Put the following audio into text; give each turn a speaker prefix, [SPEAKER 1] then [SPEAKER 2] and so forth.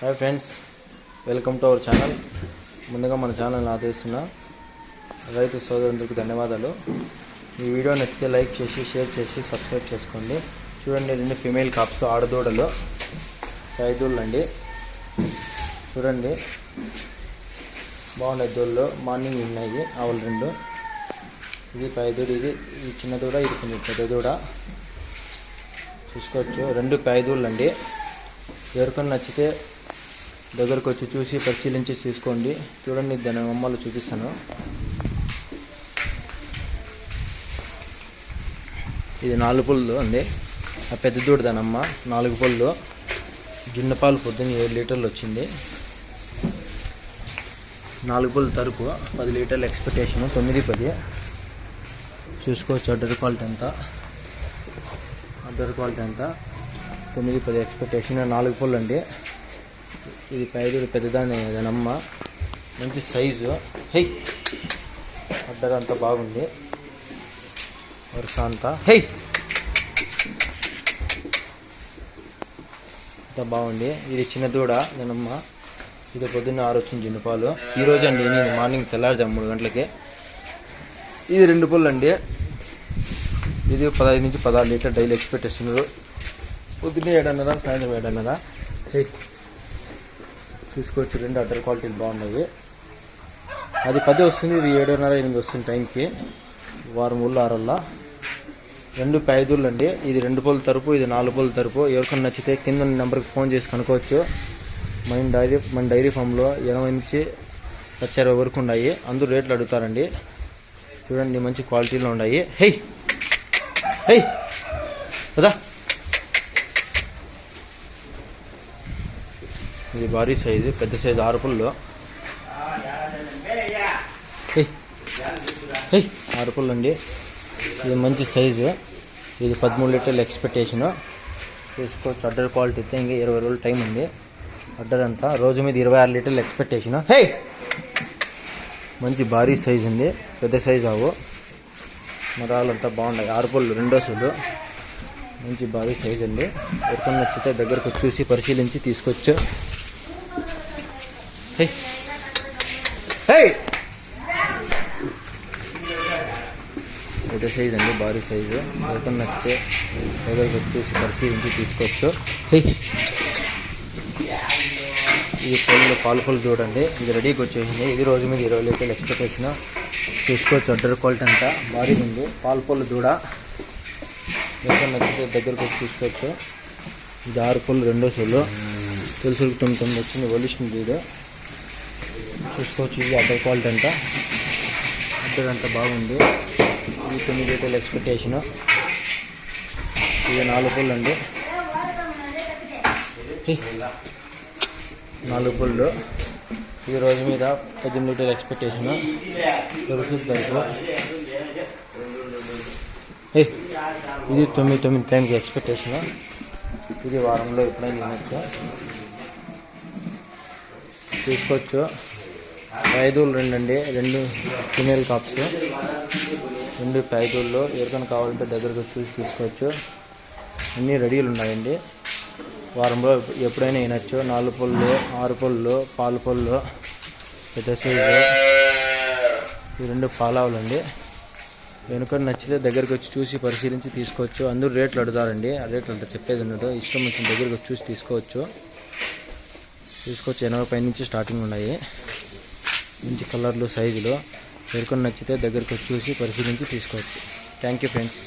[SPEAKER 1] Hi friends welcome to our channel ముందుగా మన ఛానల్ని ఆదరిస్తున్న రైతు సోదరులకు ధన్యవాదాలు. ఈ వీడియో నచ్చితే లైక్ చేసి షేర్ చేసి సబ్స్క్రైబ్ చేసుకోండి. చూడండి రెండు ఫిమేల్ కాప్స్ ఆడదూడలు ఐదూళ్ళు అండి చూడండి. బాగున్నాయి దూడలు మార్నింగ్ ఉన్నాయి ఆవులు రెండు. ఇది పైదూడ ఇది ఇది చిన్న దూడ ఇది కొంచెం పెద్ద దూడ. చూసుకోవచ్చు. రెండు పైదూళ్ళు అండి ఎవరికైనా నచ్చితే దగ్గరకు వచ్చి చూసి పరిశీలించి చూసుకోండి. చూడండి దాని బొమ్మలు చూపిస్తాను. ఇది నాలుగు పుల్లు ఉంది ఆ పెద్ద దూడ దానమ్మ నాలుగు పుల్లు జున్నపాలు పొద్దున్న ఏడు లీటర్లు వచ్చింది. నాలుగు పుల్లు తరుపు పది లీటర్ల ఎక్స్పెక్టేషన్ తొమ్మిది పది. చూసుకోవచ్చు అడ్డర్ క్వాలిటీ ఎంత? అడ్డర్ క్వాలిటీ ఎంత? తొమ్మిది పది ఎక్స్పెక్టేషన్ నాలుగు పుల్లు అండి. ఇది పైదూరు పెద్దదాన్ని దానమ్మ మంచి సైజు హై! అడ్డగా అంతా బాగుంది. వరుస అంతా. హై! అంతా బాగుంది. ఇది చిన్న దూడ అదనమ్మ ఇది పొద్దున్న ఆరు వచ్చింది జున్ను పాలు. ఈరోజు అండి నేను మార్నింగ్ తెల్లారుజాము మూడు గంటలకి. ఇది రెండు పుల్లు అండి ఇది పదహైదు నుంచి పదహారు లీటర్ డైలీ ఎక్స్పెక్ట్ చేస్తున్నారు. పొద్దున్నే ఏడన్నర సాయంత్రం ఏడన్నర. హై! చూసుకోవచ్చు రెండు అడ్డర్ క్వాలిటీలు బాగున్నాయి. అది పది వస్తుంది ఇది ఏడున్నర ఎనిమిది వస్తుంది టైంకి. వారం ఊళ్ళు ఆరల్లా. రెండు ఐదుళ్ళు అండి ఇది రెండు పూల తరపు ఇది నాలుగు పూల తరపు. ఎవరికైనా నచ్చితే కింద నెంబర్కి ఫోన్ చేసి కనుక్కోవచ్చు. మన డైరీ మన డైరీ ఫామ్లో ఎనభై నుంచి లక్ష ఇరవై వరకు ఉన్నాయి. అందరూ రేట్లు అడుగుతారండి. చూడండి మంచి క్వాలిటీలో ఉన్నాయి. హెయ్ హెయ్ కదా ఇది భారీ సైజు పెద్ద సైజు ఆరు పుల్లు ఆరు పుల్లు అండి. ఇది మంచి సైజు. ఇది పదమూడు లీటర్ల ఎక్స్పెక్టేషను. చూసుకోవచ్చు అడ్డర్ క్వాలిటీ అయితే ఇంకా ఇరవై రోజులు టైం ఉంది. అడ్డర్ అంతా రోజు మీద ఇరవై ఆరు లీటర్ల ఎక్స్పెక్టేషను. హే! మంచి భారీ సైజు ఉంది. పెద్ద సైజు ఆవు మరాలంతా బాగున్నాయి. ఆరు పళ్ళు రెండో సూలు మంచి భారీ సైజు అండి. ఎవరికన్నా నచ్చితే దగ్గరకు వచ్చి చూసి పరిశీలించి తీసుకొచ్చు. హే హే పెద్ద సైజు అండి భారీ సైజు ఎవరికన్నా నచ్చితే దగ్గరకు వచ్చి చూసి పరిశీలించి తీసుకోవచ్చు ఇది పళ్ళు పాలు పళ్ళు చూడండి ఇది రెడీకి వచ్చేసింది. ఇది రోజు మీద ఇరవై లీటర్లు ఎక్స్పెక్టేషన్ చూసుకోవచ్చు అడ్డర్ క్వాలిటీ అంతా. భారీగా ఉంది పాలు పళ్ళు దూడ ఎవరికైనా నచ్చితే దగ్గరకు వచ్చి చూసుకోవచ్చు ఇది ఆరు పళ్ళు రెండో సొల్లు తెలుసు తొమ్మిది తొమ్మిది వచ్చింది. ఒలిషన్ ఇది చూసుకోవచ్చు ఇది అడ్డర్ క్వాలిటీ అంతా. అడ్డర్ అంతా బాగుంది. ఇది తొమ్మిది లీటర్ల ఎక్స్పెక్టేషన్ ఇది నాలుగు పళ్ళు అండి. నాలుగు పుల్లు ఈ రోజు మీద పద్దెనిమిది లీటర్ ఎక్స్పెక్టేషన్ దొరుకుతుంది దాంట్లో ఏ ఇది తొమ్మిది తొమ్మిది టైంకి ఎక్స్పెక్టేషన్ ఇది వారంలో ఎప్పుడైనా తినచ్చు. తీసుకోవచ్చు ఐదులు రెండు అండి రెండు ఫిమేల్ కాప్స్. రెండు ఐదుల్లో ఎవరికైనా కావాలంటే దగ్గరకు వచ్చి చూసి తీసుకోవచ్చు. అన్నీ రెడీలు ఉన్నాయండి. వారంలో ఎప్పుడైనా వినొచ్చు. నాలుగు పళ్ళు ఆరు పళ్ళు పాలు పళ్ళు పెద్ద సైజు. ఈ రెండు పాలావులండి. వెనుక నచ్చితే దగ్గరికి వచ్చి చూసి పరిశీలించి తీసుకోవచ్చు. అందరూ రేట్లు అడుగుతారండి. ఆ రేట్లు అంత చెప్పేది ఉండదు. ఇష్టం వచ్చిన దగ్గరికి వచ్చి చూసి తీసుకోవచ్చు. తీసుకోవచ్చు. ఎనభై పై నుంచి స్టార్టింగ్ ఉన్నాయి. మంచి కలర్లు సైజులో ఎవరికొని నచ్చితే దగ్గరికి వచ్చి చూసి పరిశీలించి తీసుకోవచ్చు. Thank you friends